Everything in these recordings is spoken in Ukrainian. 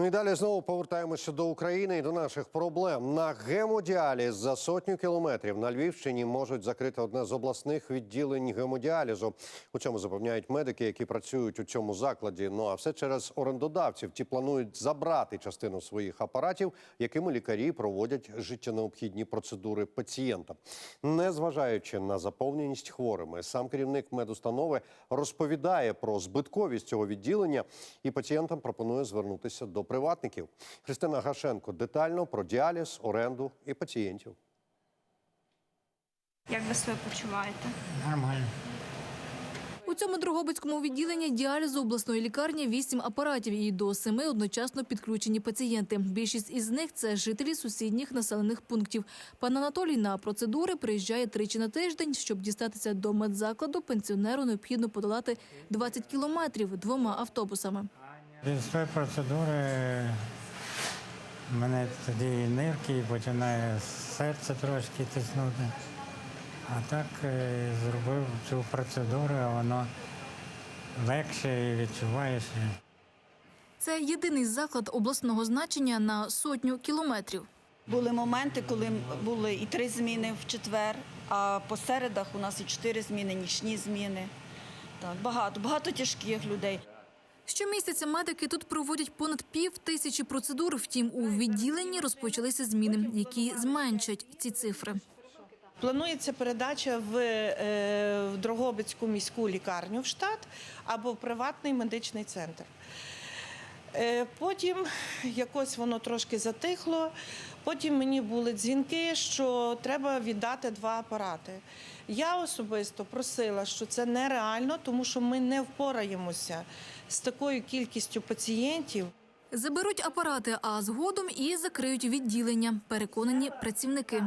Ну і далі знову повертаємося до України і до наших проблем. На гемодіаліз за сотню кілометрів на Львівщині можуть закрити одне з обласних відділень гемодіалізу. У цьому запевняють медики, які працюють у цьому закладі. Ну а все через орендодавців. Ті планують забрати частину своїх апаратів, якими лікарі проводять життєнеобхідні процедури пацієнта. Незважаючи на заповненість хворими, сам керівник медустанови розповідає про збитковість цього відділення і пацієнтам пропонує звернутися до приватників. Христина Гашенко детально про діаліз, оренду і пацієнтів. Як ви себе почуваєте? Нормально. У цьому Дрогобицькому відділенні діалізу обласної лікарні вісім апаратів і до семи одночасно підключені пацієнти. Більшість із них це жителі сусідніх населених пунктів. Пан Анатолій на процедури приїжджає тричі на тиждень. Щоб дістатися до медзакладу, пенсіонеру необхідно подолати 20 кілометрів двома автобусами. Від цієї процедури мене тоді і нирки, і починає серце трошки тиснути. А так е, зробив цю процедуру, а воно легше і відчуваєш. Це єдиний заклад обласного значення на сотню кілометрів. Були моменти, коли були і три зміни в четвер, а по середах у нас і чотири зміни, нічні зміни. Так, багато, багато тяжких людей. Щомісяця медики тут проводять понад пів тисячі процедур. Втім, у відділенні розпочалися зміни, які зменшать ці цифри. Планується передача в, е, в Дрогобицьку міську лікарню в штат або в приватний медичний центр. Е, Потім якось воно трошки затихло. Потім мені були дзвінки, що треба віддати два апарати. Я особисто просила, що це нереально, тому що ми не впораємося з такою кількістю пацієнтів. Заберуть апарати, а згодом і закриють відділення. Переконані працівники.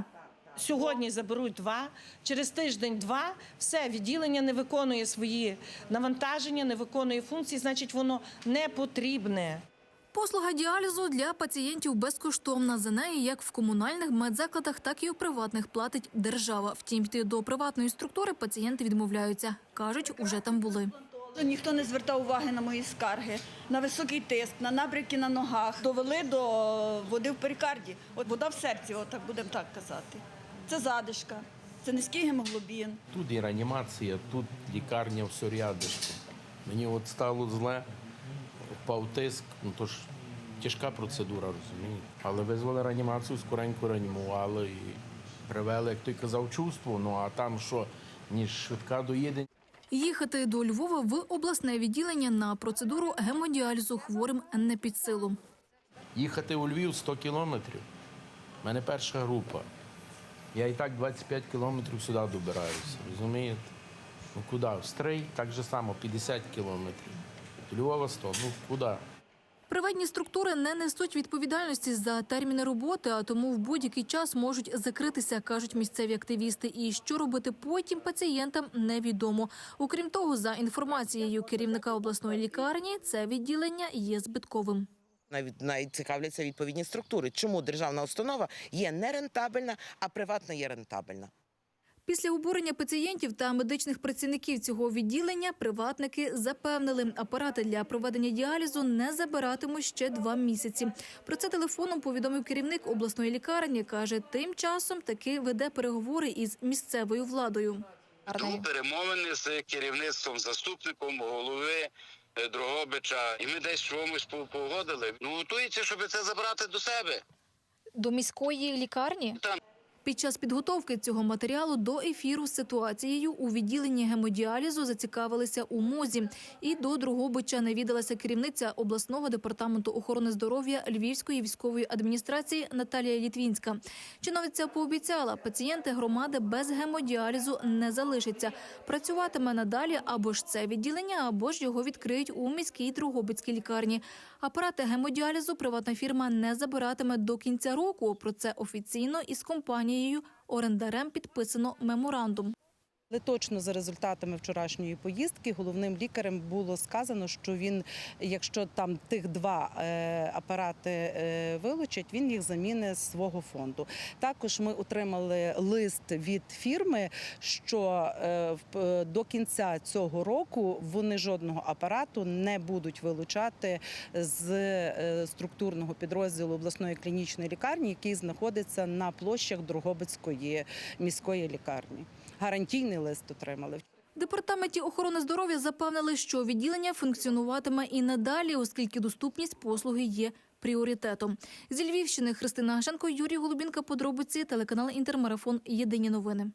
Сьогодні заберуть два, через тиждень два. Все, відділення не виконує свої навантаження, не виконує функції, значить, воно не потрібне. Послуга діалізу для пацієнтів безкоштовна. За неї як в комунальних медзакладах, так і у приватних платить держава. Втім, йти до приватної структури пацієнти відмовляються. кажуть, уже там були. Ніхто не звертав уваги на мої скарги, на високий тиск, на набряки на ногах. Довели до води в перикарді. От вода в серці, отак будемо так казати. Це задишка, це низький гемоглобін. Тут і реанімація, тут лікарня все рядишком. Мені от стало зле, впав тиск, ну то ж тяжка процедура, розумієте. Але визвали реанімацію, скоренько реанімували і привели, як той казав, чувство. Ну а там що, ніж швидка доїде, Їхати до Львова в обласне відділення на процедуру гемодіалізу хворим не під силу. їхати у Львів 100 кілометрів. У мене перша група. Я і так 25 кілометрів сюди добираюся, розумієте? Ну куди? В Стрий так же само 50 кілометрів. Львова 100. Ну куди? Приватні структури не несуть відповідальності за терміни роботи, а тому в будь-який час можуть закритися, кажуть місцеві активісти. І що робити потім пацієнтам невідомо. Окрім того, за інформацією керівника обласної лікарні, це відділення є збитковим. Навіть навіть цікавляться відповідні структури. Чому державна установа є нерентабельна, а приватна є рентабельна? Після обурення пацієнтів та медичних працівників цього відділення приватники запевнили, апарати для проведення діалізу не забиратимуть ще два місяці. Про це телефоном повідомив керівник обласної лікарні. каже, тим часом таки веде переговори із місцевою владою. Тому перемовини з керівництвом, заступником голови е, Дрогобича, і ми десь чомусь по- погодили. Ну готується, щоб це забрати до себе. До міської лікарні Там Під час підготовки цього матеріалу до ефіру з ситуацією у відділенні гемодіалізу зацікавилися у МОЗі. І до Другобича навідалася керівниця обласного департаменту охорони здоров'я Львівської військової адміністрації Наталія Літвінська. Чиновниця пообіцяла, пацієнти громади без гемодіалізу не залишаться. Працюватиме надалі або ж це відділення, або ж його відкриють у міській Другобицькій лікарні. Апарати гемодіалізу приватна фірма не забиратиме до кінця року. Про це офіційно із компанією орендарем підписано меморандум. Але точно за результатами вчорашньої поїздки головним лікарем було сказано, що він, якщо там тих два е, апарати е, вилучать, він їх замінить з свого фонду. Також ми отримали лист від фірми, що е, до кінця цього року вони жодного апарату не будуть вилучати з структурного підрозділу обласної клінічної лікарні, який знаходиться на площах Дрогобицької міської лікарні. Гарантійний лист отримали. В департаменті охорони здоров'я запевнили, що відділення функціонуватиме і надалі, оскільки доступність послуги є пріоритетом. Зі Львівщини Христина Гашенко, Юрій Голубінка. Подробиці телеканал Інтермарафон. Єдині новини.